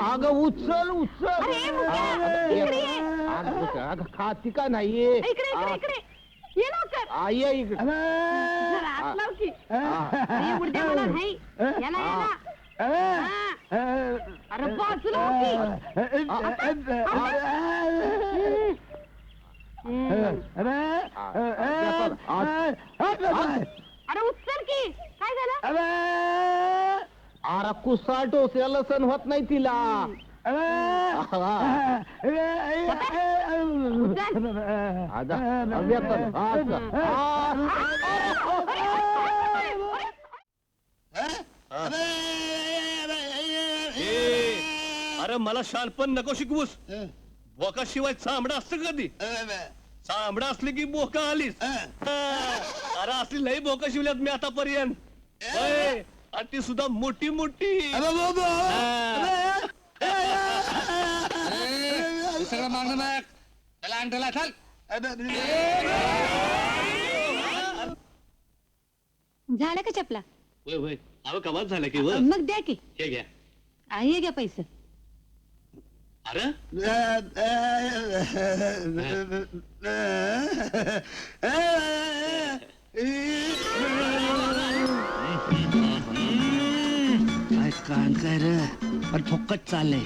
अगं उचल उचल. अरे, मुक्या, अगं, इकडे ये. अगं, खाती का नाहीये? इकडे इकडे इकडे. ये लवकर. आ, ये इकडे. जरा हात लाव की. अरे, उडद्या मला नाही. याला याला हा. अरे बाजूला की. अरे उचल की काय झालं अरे कुसा टोचलेलं सण होत नाही तिला. आता. अरे मला शानपण नको शिकवूस. बोका शिवाय चांबडा असतं कधी? चांबडा असले की बोका आलीस. अरे असली लई बोका शिवल्यात मी आतापर्यंत. होय. आणि ती सुद्धा मोठी मोठी हा. सगळं मागणं माग त्याला अंगठ्याला चाल झालं का चपला होय होय अहो कमाल झालं की व मग द्या की हे घ्या आ, हे घ्या पैसे अरे कान काय रे पण फुक्कट चाललंय.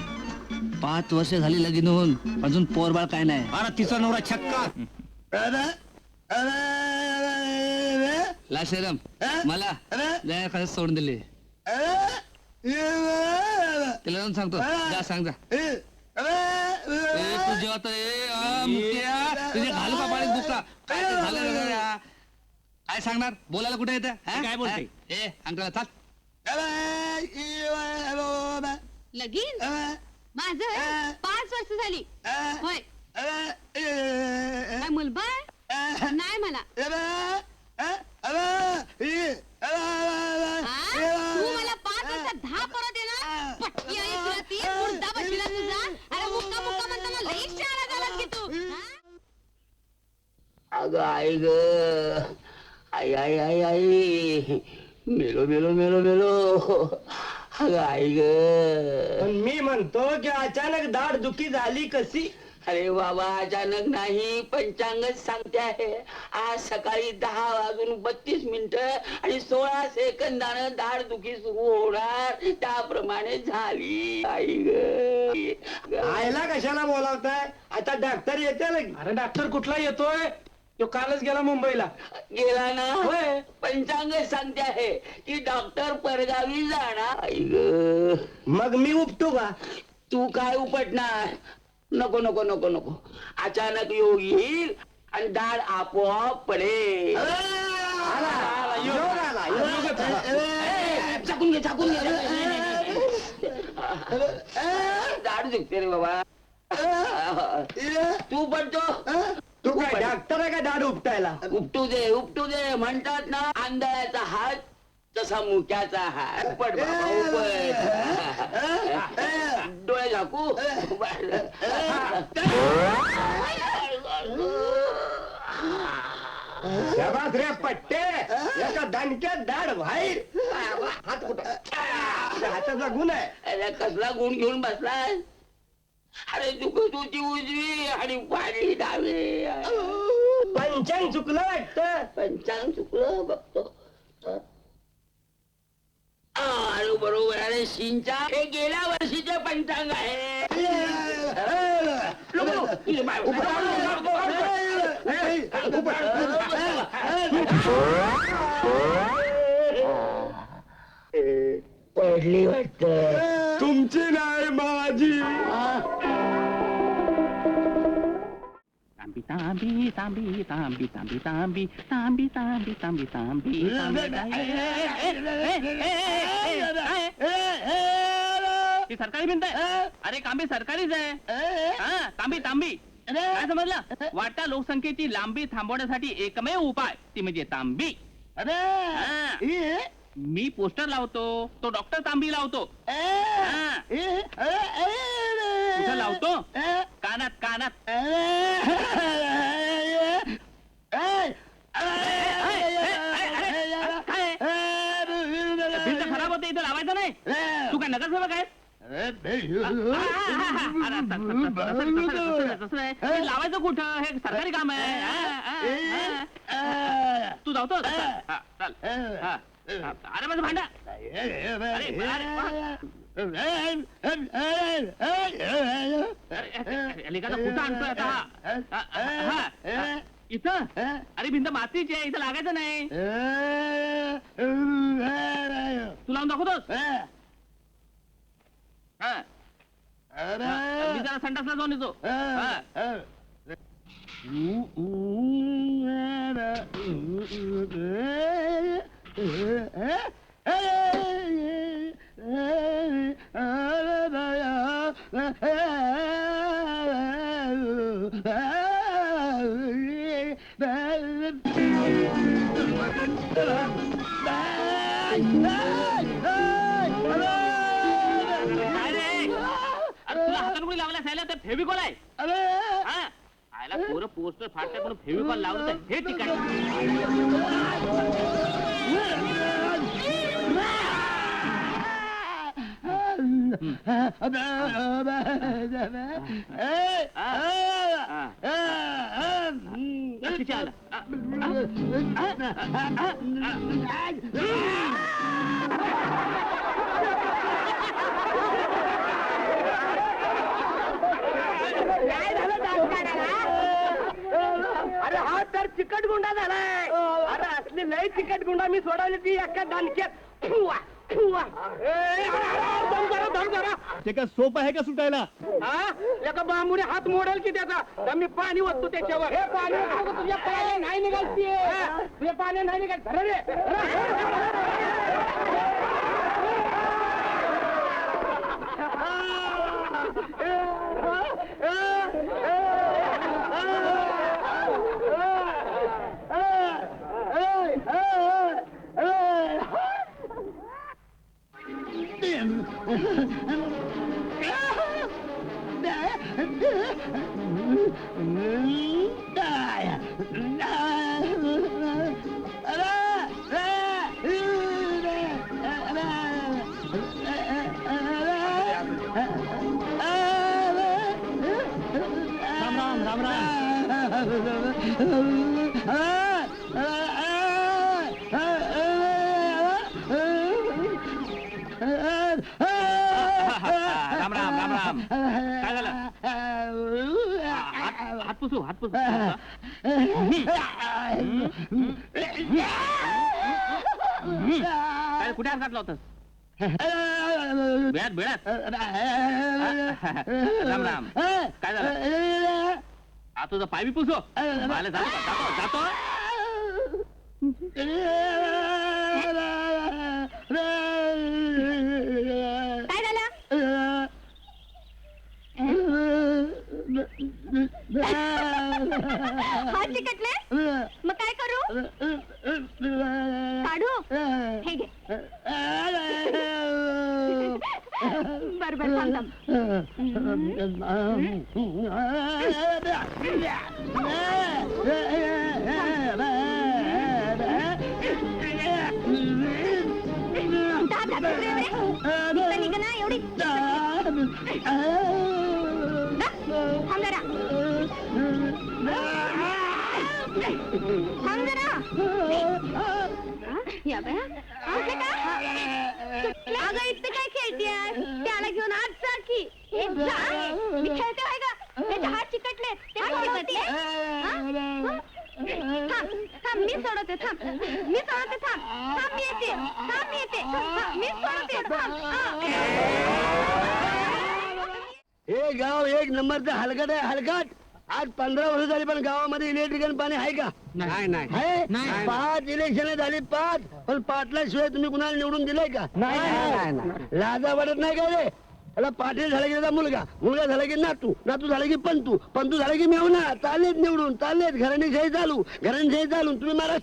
पाच वर्ष झाली लगीन होऊन अजून पोरबाळ काय नाही. अरे तिचा नवरा छक्का. लाशरम मला लय कसं सोडून दिले. तिला जाऊन सांगतो. जा सांग जा. ए, तू जेवत तुझे घालू का पाणी बुका काय ते झालं रे? काय सांगणार? बोलायला कुठे येतं? हा? काय बोलते? ए अंकला चाल. लगीन? माझं? पाच वर्ष झाली. होय. काय मुलबा? नाही मला. हा? तू मला पाच वर्षात दहा पोरं देणार? पटकी आहे तुला ती? मुर्दा बसला तुझा? अरे मुक्का मुक्का म्हणताना लई शहाणा झालास की तू. हा? अगं आई ग. आई आई आई आई. मेलो मेलो मेलो मेलो. अगं आई ग. पण मी म्हणतो की अचानक दाढ दुखी झाली कशी? अरे बाबा अचानक नाही. पंचांगच सांगते आहे. आज सकाळी दहा वाजून बत्तीस मिनिट आणि सोळा सेकंदानं दाढ दुखी सुरू होणार. त्याप्रमाणे झाली. आई ग. आयला कशाला बोलावताय? आता डॉक्टर येते अरे डॉक्टर कुठला येतोय? तो कालच गेला मुंबईला. गेला ना. होय. पंचांग सांगते आहे की डॉक्टर परगावी जाणार मग मी उपटू का? तू काय उपटणार? नको नको नको नको. अचानक योग येईल आणि दाढ आपोआप पडेल. झाकून घे झाकून घे. दाढ रे बाबा. तू पडतो तू काय डॉक्टर आहे का दाढ उपटायला? उपटू दे उपटू दे म्हणतात ना आंधळ्याचा हात तसा मुक्याचा हात. उपट बाबा उपट. डोळे झाकू. रे पट्टे एका दणक्यात दाढ बाहेर हात कुठं? हाताचा गुण आहे. अरे कसला गुण घेऊन बसलाय? अरे दुखत होती उजवी आणि पाणी डावे. पंचांग चुकलं वाटतं. पंचांग चुकलं बघतो. आ, अरे बरोबर. अरे शिंचा हे गेल्या वर्षीचे पंचांग आहे. नको, तुझी बाय- पडली वाटत. तुमची नाही माझी. तांबी तांबी तांबी तांबी तांबी तांबी तांबी तांबी तांबी तांबी ती सरकारी भिंत आहे अरे कांबी सरकारीच आहे हा तांबी तांबी काय समजलं वाटा लोकसंख्येची लांबी थांबवण्यासाठी एकमेव उपाय ती म्हणजे तांबी हा. मी पोस्टर लावतो तो डॉक्टर तांबी लावतो हा. कुठं लावतो कानात कानात भिंत खराब होते इथं लावायचं नाही तू काय नगरसेवक आहेस तसं नाही. हे लावायचं कुठं हे सरकारी काम आहे हा, हा, हा. तू जातो हा, चल हा. अरे माझं भांडा अरे, अरे, लेकाचा कुठं आणतोय आता हा? हा, हा, हा. इथं? अरे भिंत मातीची आहे इथं लागायचं नाही. तू लावून दाखवतोस? हा. हा, मी जरा संडासला जाऊन येतो. हा. अरे तुला कुणी लावला तर फेविकॉल आहे हा आयला पोरं पोस्टर फाटतात म्हणून फेविकॉल लावलं तर हे ठिकाण किती काय झालं अरे हा तर चिकट गुंडा झालाय अरे असली लय चिकट गुंडा मी सोडवली ती एका दानक्यात फुवा, फुवा. ए, अरे, अरे, जरा. ते काय सोप आहे का सुटायला? हा? एका बांबुने हात मोडेल की त्याचा? तर मी पाणी ओततो त्याच्यावर. हे पाणी का तुझ्या पाणी नाही निघालती तुझ्या पाणी नाही निघाल. धरा रे. Ram Ram Ram, Ram Ram. काय झालं? हात हात पुसू हात पुसू. काय कुठे हात घातला होतास? बेळात राम राम. काय झालं? हा तुझा पाय बी पुसो. मला जातो जातो जातो. हात चिकटले मग काय करू काढू हे घे बर बर थांब थांब रे ना एवढी थांब जरा थांब जरा हा? या बाया. उठले का? सुटलं? अगं इथं काय खेळतेस त्याला घेऊन आज जा की. ए, जा. मी खेळते आहे का त्याचे हात चिकटले. ते सोडवते. हा? थांब थांब मी सोडवते. थांब. मी सोडवते. थांब. थांब मी येते. थांब मी येते. थांब, मी सोडवते. थांब. हा. हे गाव एक नंबरचं हलकट आहे हलकट आज पंधरा वर्ष झाली पण गावामध्ये इलेक्ट्रिकल पाणी आहे का? नाही. नाही आहे? पाच इलेक्शन झाली पाच. पण पाटल्याशिवाय तुम्ही कुणाला निवडून दिलंय का? लाजा वाटत नाही का रे? त्याला पाटील झाला की त्याचा मुलगा. मुलगा झाला की नातू. नातू झाला की पंतू. पंतू झाला की मेवना चालेत निवडून. चालेत घराणीशाही चालू. घराणीशाही चालू. तुम्ही महाराज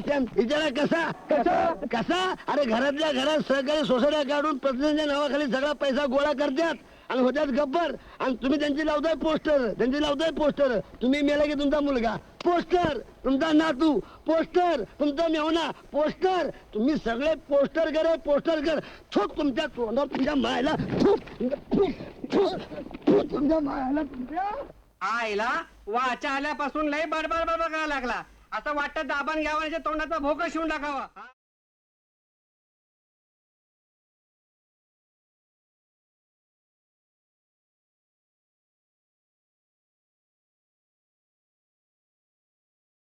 स्टॅम्प विचारा कसा? कसा? कसा? अरे घरातल्या घरात सहकारी सोसायट्या काढून प्रतिनिधीच्या नावाखाली सगळा पैसा गोळा करतात. आणि होत्यात गब्बर. आणि तुम्ही त्यांची लावताय पोस्टर. त्यांची लावताय पोस्टर. तुम्ही मेला की तुमचा मुलगा. पोस्टर. तुमचा नातू. पोस्टर. तुमचा मेवना पोस्टर. तुम्ही सगळे पोस्टर करे पोस्टर कर. थोक तुमच्या तोंडावर तुमच्या मायाला तुमच्या मायाला तुमच्या. आईला वाचा आल्यापासून लय बडबड बडबड करायला लागला. असं वाटतं दाबण घ्यावा तोंडाचा भोक शिवून टाकावा.